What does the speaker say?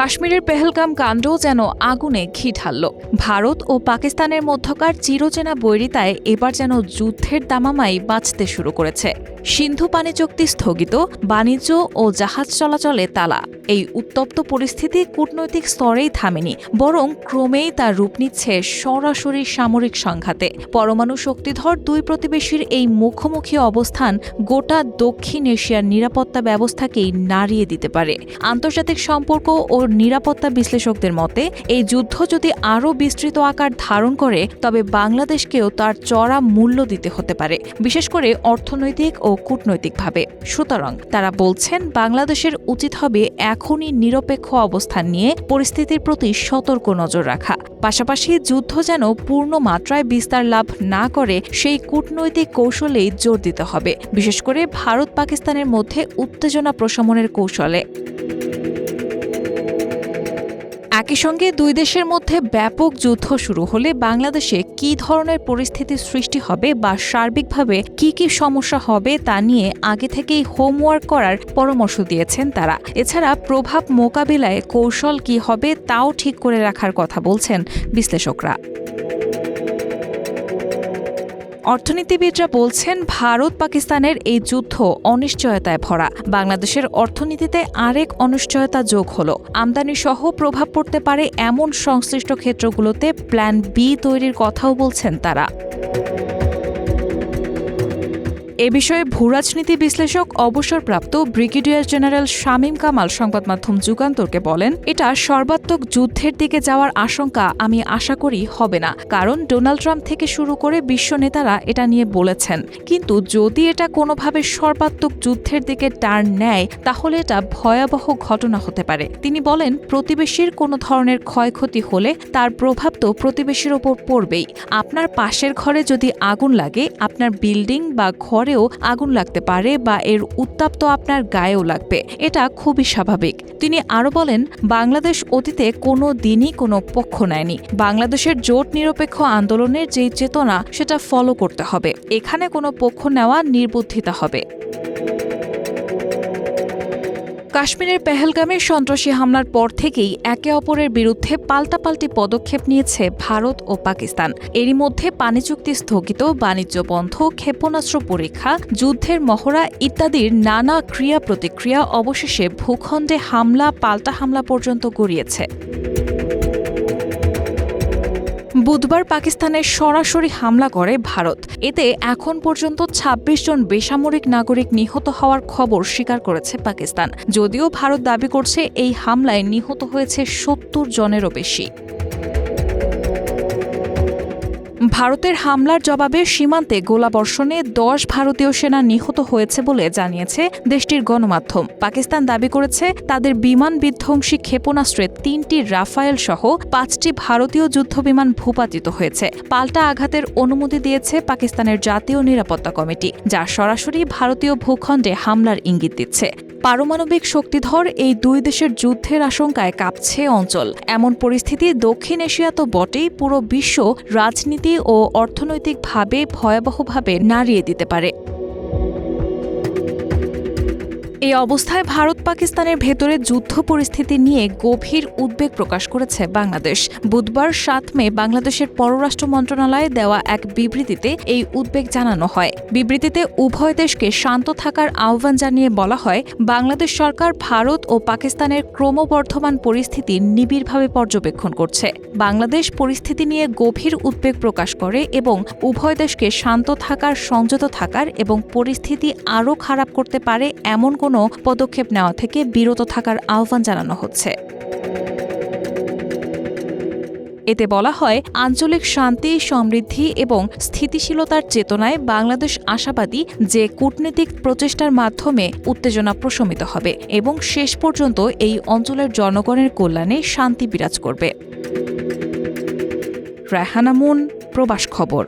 কাশ্মীরের পেহেলগাম কাণ্ড যেন আগুনে ঘি ঢালল। ভারত ও পাকিস্তানের মধ্যকার চিরচেনা বৈরিতায় এবার যেন যুদ্ধের দামামাই বাঁচতে শুরু করেছে। সিন্ধু পানি চুক্তি স্থগিত, বাণিজ্য ও জাহাজ চলাচলে তালা। এই উত্তপ্ত পরিস্থিতি কূটনৈতিক স্তরেই থামেনি, বরং ক্রমেই তার রূপ নিচ্ছে সরাসরি সামরিক সংঘাতে। পরমাণু শক্তিধর দুই প্রতিবেশীর এই মুখোমুখি অবস্থান গোটা দক্ষিণ এশিয়ার নিরাপত্তা ব্যবস্থাকেই নাড়িয়ে দিতে পারে। আন্তর্জাতিক সম্পর্ক ও নিরাপত্তা বিশ্লেষকদের মতে, এই যুদ্ধ যদি আরও বিস্তৃত আকার ধারণ করে, তবে বাংলাদেশকেও তার চড়া মূল্য দিতে হতে পারে, বিশেষ করে অর্থনৈতিক ও কূটনৈতিকভাবে। সুতরাং তারা বলছেন, বাংলাদেশের উচিত হবে এখনই নিরপেক্ষ অবস্থান নিয়ে পরিস্থিতির প্রতি সতর্ক নজর রাখা। পাশাপাশি যুদ্ধ যেন পূর্ণ মাত্রায় বিস্তার লাভ না করে, সেই কূটনৈতিক কৌশলেই জোর দিতে হবে, বিশেষ করে ভারত পাকিস্তানের মধ্যে উত্তেজনা প্রশমনের কৌশলে। একই সঙ্গে দুই দেশের মধ্যে ব্যাপক যুদ্ধ শুরু হলে বাংলাদেশে কি ধরনের পরিস্থিতি সৃষ্টি হবে বা সার্বিকভাবে কি কি সমস্যা হবে তা নিয়ে আগে থেকেই হোমওয়ার্ক করার পরামর্শ দিয়েছেন তারা। এছাড়া প্রভাব মোকাবিলায় কৌশল কি হবে তাও ঠিক করে রাখার কথা বলছেন বিশ্লেষকরা। অর্থনীতিবিদরা বলছেন ভারত পাকিস্তানের এই যুদ্ধ অনিশ্চয়তায় ভরা। বাংলাদেশের অর্থনীতিতে আরেক অনিশ্চয়তা যোগ হল। আমদানি সহ প্রভাব পড়তে পারে এমন সংশ্লিষ্ট ক্ষেত্রগুলোতে প্ল্যান বি তৈরির কথাও বলছেন তারা। এ বিষয়ে ভূরাজনীতি বিশ্লেষক, অবসরপ্রাপ্ত ব্রিগেডিয়ার জেনারেল শামীম কামাল সংবাদ মাধ্যম যুগান্তরকে বলেন, এটা সর্বাত্মক যুদ্ধের দিকে যাওয়ার আশঙ্কা আমি আশা করি হবে না, কারণ ডোনাল্ড ট্রাম্প থেকে শুরু করে বিশ্ব নেতারা এটা নিয়ে বলেছেন। কিন্তু যদি এটা কোনোভাবে সর্বাত্মক যুদ্ধের দিকে টার্ন নেয়, তাহলে এটা ভয়াবহ ঘটনা হতে পারে। তিনি বলেন, প্রতিবেশীর কোনো ধরনের ক্ষয়ক্ষতি হলে তার প্রভাব তো প্রতিবেশীর ওপর পড়বেই। আপনার পাশের ঘরে যদি আগুন লাগে, আপনার বিল্ডিং বা ঘরে ঘরেও আগুন লাগতে পারে বা এর উত্তাপ তো আপনার গায়েও লাগবে। এটা খুবই স্বাভাবিক। তিনি আরও বলেন, বাংলাদেশ অতীতে কোনো দিনই কোনো পক্ষ নেয়নি। বাংলাদেশের জোট নিরপেক্ষ আন্দোলনের যে চেতনা, সেটা ফলো করতে হবে। এখানে কোনো পক্ষ নেওয়া নির্বুদ্ধিতা হবে। কাশ্মীরের পেহেলগামে সন্ত্রাসী হামলার পর থেকেই একে অপরের বিরুদ্ধে পাল্টাপাল্টি পদক্ষেপ নিয়েছে ভারত ও পাকিস্তান। এরই মধ্যে পানি চুক্তি স্থগিত, বাণিজ্য বন্ধ, ক্ষেপণাস্ত্র পরীক্ষা, যুদ্ধের মহড়া ইত্যাদির নানা ক্রিয়া প্রতিক্রিয়া অবশেষে ভূখণ্ডে হামলা, পাল্টা হামলা পর্যন্ত গড়িয়েছে। বুধবার পাকিস্তানে সরাসরি হামলা করে ভারত। এতে এখন পর্যন্ত ২৬ জন বেসামরিক নাগরিক নিহত হওয়ার খবর স্বীকার করেছে পাকিস্তান। যদিও ভারত দাবি করছে এই হামলায় নিহত হয়েছে সত্তর জনেরও বেশি। ভারতের হামলার জবাবে সীমান্তে গোলাবর্ষণে দশ ভারতীয় সেনা নিহত হয়েছে বলে জানিয়েছে দেশটির গণমাধ্যম। পাকিস্তান দাবি করেছে, তাদের বিমান বিধ্বংসী ক্ষেপণাস্ত্রে তিনটি রাফায়েল সহ পাঁচটি ভারতীয় যুদ্ধবিমান ভূপাতিত হয়েছে। পাল্টা আঘাতের অনুমতি দিয়েছে পাকিস্তানের জাতীয় নিরাপত্তা কমিটি, যা সরাসরি ভারতীয় ভূখণ্ডে হামলার ইঙ্গিত দিচ্ছে। পারমাণবিক শক্তিধর এই দুই দেশের যুদ্ধের আশঙ্কায় কাঁপছে অঞ্চল। এমন পরিস্থিতি দক্ষিণ এশিয়া তো বটেই, পুরো বিশ্ব রাজনীতি ও অর্থনৈতিকভাবে ভয়াবহভাবে নাড়িয়ে দিতে পারে। এই অবস্থায় ভারত পাকিস্তানের ভেতরে যুদ্ধ পরিস্থিতি নিয়ে গভীর উদ্বেগ প্রকাশ করেছে বাংলাদেশ। বুধবার সাত মে বাংলাদেশের পররাষ্ট্র মন্ত্রণালয়ে দেওয়া এক বিবৃতিতে এই উদ্বেগ জানানো হয়। বিবৃতিতে উভয় দেশকে শান্ত থাকার আহ্বান জানিয়ে বলা হয়, বাংলাদেশ সরকার ভারত ও পাকিস্তানের ক্রমবর্ধমান পরিস্থিতি নিবিড়ভাবে পর্যবেক্ষণ করছে। বাংলাদেশ পরিস্থিতি নিয়ে গভীর উদ্বেগ প্রকাশ করে এবং উভয় দেশকে শান্ত থাকার, সংযত থাকার এবং পরিস্থিতি আরও খারাপ করতে পারে এমন কোনো পদক্ষেপ নেওয়া থেকে বিরত থাকার আহ্বান জানানো হচ্ছে। এতে বলা হয়, আঞ্চলিক শান্তি, সমৃদ্ধি এবং স্থিতিশীলতার চেতনায় বাংলাদেশ আশাবাদী যে কূটনীতিক প্রচেষ্টার মাধ্যমে উত্তেজনা প্রশমিত হবে এবং শেষ পর্যন্ত এই অঞ্চলের জনগণের কল্যাণে শান্তি বিরাজ করবে। রায়হানা মুন, প্রবাস খবর।